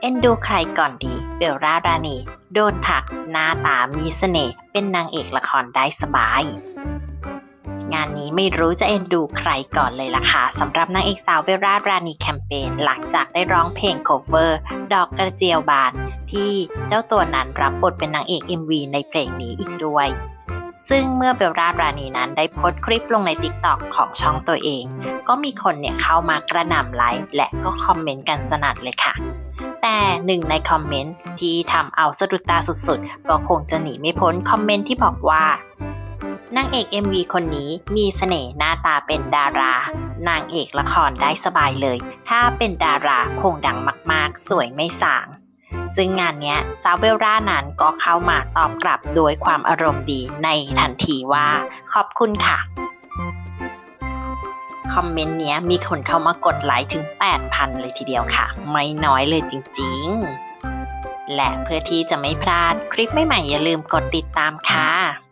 เอ็นดูใครก่อนดีเบลล่ารานีโดนถักหน้าตามีเสน่ห์เป็นนางเอกละครได้สบาย งานนี้ไม่รู้จะเอ็นดูใครก่อนเลยล่ะค่ะสำหรับนางเอกสาวเบลล่ารานีแคมเปญหลังจากได้ร้องเพลง cover ดอกกระเจียวบาน ที่เจ้าตัวนั้นรับบทเป็นนางเอก MV ในเพลงนี้อีกด้วยซึ่งเมื่อเบลล่ารานีนั้นได้โพสต์คลิปลงใน TikTok ของช่องตัวเอง ก็มีคนเนี่ยเข้ามากระหน่ำไลค์และก็คอมเมนต์กันสนั่นเลยค่ะ แต่หนึ่งในคอมเมนต์ที่ทำเอาสะดุดตาสุดๆ ก็คงจะหนีไม่พ้นคอมเมนต์ที่บอกว่านางเอก MV คนนี้มีเสน่ห์หน้าตาเป็นดารา นางเอกละครได้สบายเลย ถ้าเป็นดาราคงดังมากๆ สวยไม่สาง ซึ่งงานนี้สาวเบลล่านั้นก็เข้ามาตอบกลับโดยความอารมณ์ดีในทันทีว่า ขอบคุณค่ะ อมเมนต์เนี้ยมีคนเข้ามากดไลค์ถึง 8,000 เลยทีเดียวค่ะ ไม่น้อยเลยจริงๆ และเพื่อที่จะไม่พลาดคลิปใหม่ๆอย่าลืมกดติดตามค่ะ